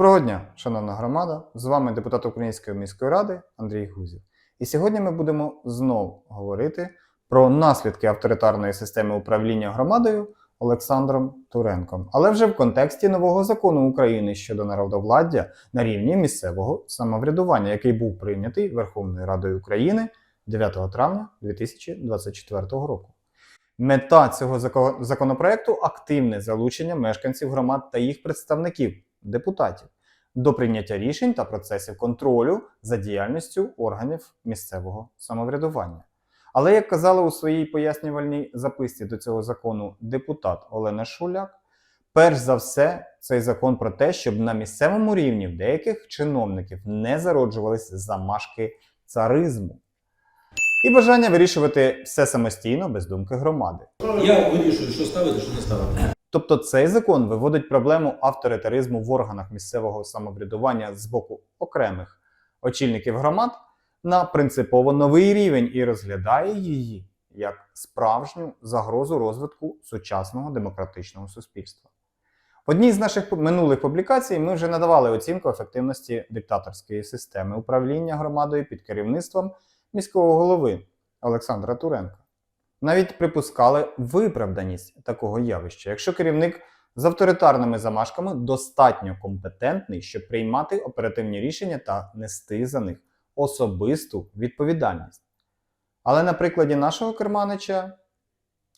Доброго дня, шановна громада! З вами депутат Української міської ради Андрій Гузів. І сьогодні ми будемо знову говорити про наслідки авторитарної системи управління громадою Олександром Туренком, але вже в контексті нового закону України щодо народовладдя на рівні місцевого самоврядування, який був прийнятий Верховною Радою України 9 травня 2024 року. Мета цього зако- законопроекту активне залучення мешканців громад та їх представників, депутатів, до прийняття рішень та процесів контролю за діяльністю органів місцевого самоврядування. Але як казала у своїй пояснювальній записці до цього закону депутат Олена Шуляк, перш за все, цей закон про те, щоб на місцевому рівні в деяких чиновників не зароджувались замашки царизму і бажання вирішувати все самостійно без думки громади. Я вирішую, що ставити, що не ставити. Тобто цей закон виводить проблему авторитаризму в органах місцевого самоврядування з боку окремих очільників громад на принципово новий рівень і розглядає її як справжню загрозу розвитку сучасного демократичного суспільства. В одній з наших минулих публікацій ми вже надавали оцінку ефективності диктаторської системи управління громадою під керівництвом міського голови Олександра Туренка навіть припускали виправданість такого явища, якщо керівник з авторитарними замашками достатньо компетентний, щоб приймати оперативні рішення та нести за них особисту відповідальність. Але на прикладі нашого керманича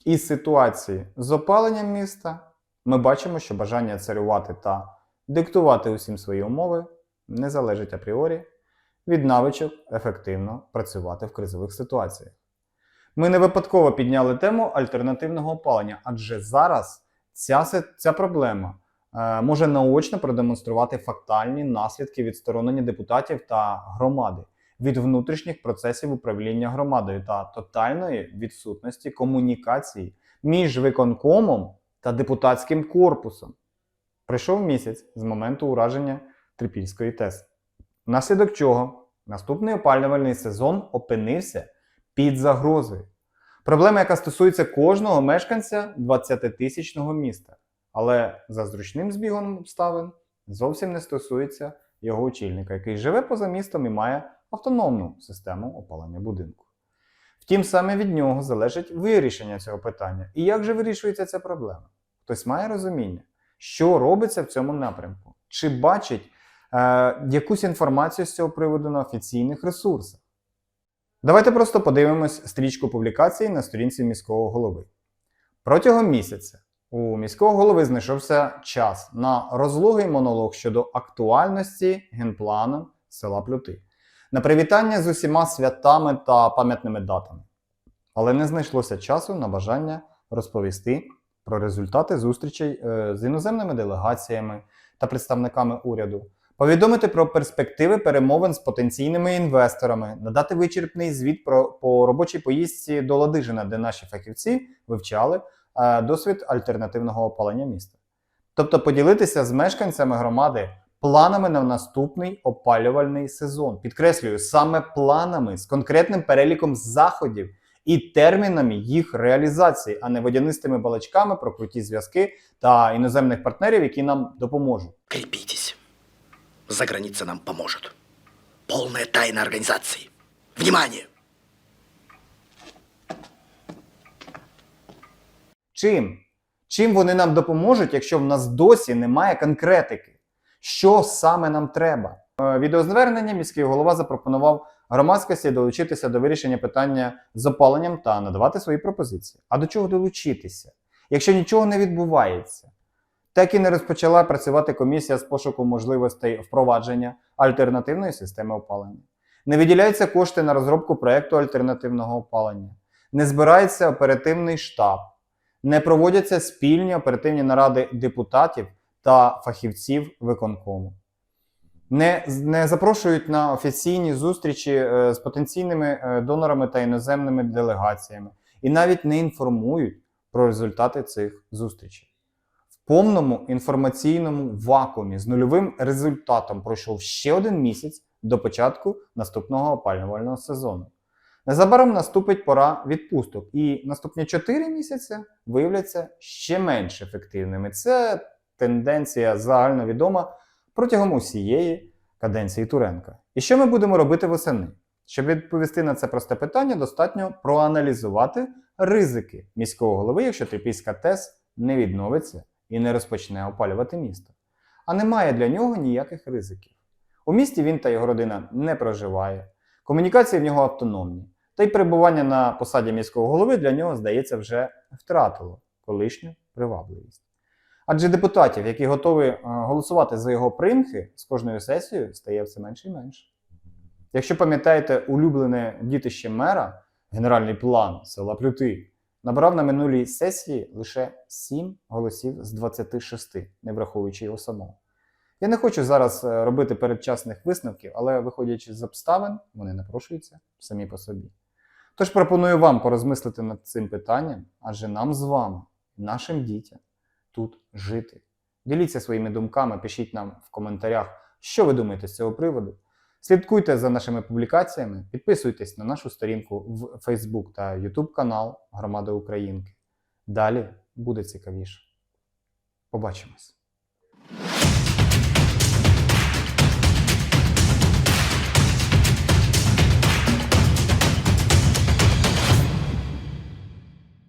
і ситуації з опаленням міста ми бачимо, що бажання царювати та диктувати усім свої умови не залежить апріорі від навичок ефективно працювати в кризових ситуаціях. Ми не випадково підняли тему альтернативного опалення, адже зараз ця, ця проблема е, може наочно продемонструвати фактальні наслідки відсторонення депутатів та громади від внутрішніх процесів управління громадою та тотальної відсутності комунікації між виконкомом та депутатським корпусом. Прийшов місяць з моменту ураження Трипільської ТЕС, внаслідок чого наступний опалювальний сезон опинився під загрозою. Проблема, яка стосується кожного мешканця 20-тисячного міста, але за зручним збігом обставин зовсім не стосується його очільника, який живе поза містом і має автономну систему опалення будинку. Втім, саме від нього залежить вирішення цього питання. І як же вирішується ця проблема? Хтось має розуміння, що робиться в цьому напрямку, чи бачить е, якусь інформацію з цього приводу на офіційних ресурсах. Давайте просто подивимось стрічку публікацій на сторінці міського голови. Протягом місяця у міського голови знайшовся час на розлогий монолог щодо актуальності генплану села Плюти, на привітання з усіма святами та пам'ятними датами. Але не знайшлося часу на бажання розповісти про результати зустрічей е, з іноземними делегаціями та представниками уряду, повідомити про перспективи перемовин з потенційними інвесторами, надати вичерпний звіт про по робочій поїздці до Ладижина, де наші фахівці вивчали е, досвід альтернативного опалення міста. Тобто поділитися з мешканцями громади планами на наступний опалювальний сезон. Підкреслюю, саме планами з конкретним переліком заходів і термінами їх реалізації, а не водянистими балачками про круті зв'язки та іноземних партнерів, які нам допоможуть. За граница нам поможет. Полная тайна организации. Внимание! Чим? Чим вони нам допоможуть, якщо в нас досі немає конкретики? Що саме нам треба? Е, Відеозвернення міський голова запропонував громадськості долучитися до вирішення питання з опаленням та надавати свої пропозиції. А до чого долучитися, якщо нічого не відбувається? Так і не розпочала працювати комісія з пошуку можливостей впровадження альтернативної системи опалення. Не виділяються кошти на розробку проекту альтернативного опалення. Не збирається оперативний штаб не проводяться спільні оперативні наради депутатів та фахівців виконкому. Не, не запрошують на офіційні зустрічі е, з потенційними е, донорами та іноземними делегаціями і навіть не інформують про результати цих зустрічей. Повному інформаційному вакуумі з нульовим результатом пройшов ще один місяць до початку наступного опалювального сезону. Незабаром наступить пора відпусток, і наступні 4 місяці виявляться ще менш ефективними. Це тенденція загальновідома протягом усієї каденції Туренка. І що ми будемо робити восени? Щоб відповісти на це просте питання, достатньо проаналізувати ризики міського голови, якщо Трипільська ТЕС не відновиться і не розпочне опалювати місто. А немає для нього ніяких ризиків. У місті він та його родина не проживає, комунікації в нього автономні, та й перебування на посаді міського голови для нього, здається, вже втратило колишню привабливість. Адже депутатів, які готові е, голосувати за його примхи, з кожною сесією стає все менше і менше. Якщо пам'ятаєте улюблене дітище мера, генеральний план села Плюти, набрав на минулій сесії лише 7 голосів з 26, не враховуючи його самого. Я не хочу зараз е, робити передчасних висновків, але виходячи з обставин, вони напрошуються самі по собі. Тож пропоную вам порозмислити над цим питанням, адже нам з вами, нашим дітям, тут жити. Діліться своїми думками, пишіть нам в коментарях, що ви думаєте з цього приводу. Слідкуйте за нашими публікаціями, підписуйтесь на нашу сторінку в Facebook та YouTube канал Громада Українки. Далі буде цікавіше. Побачимось!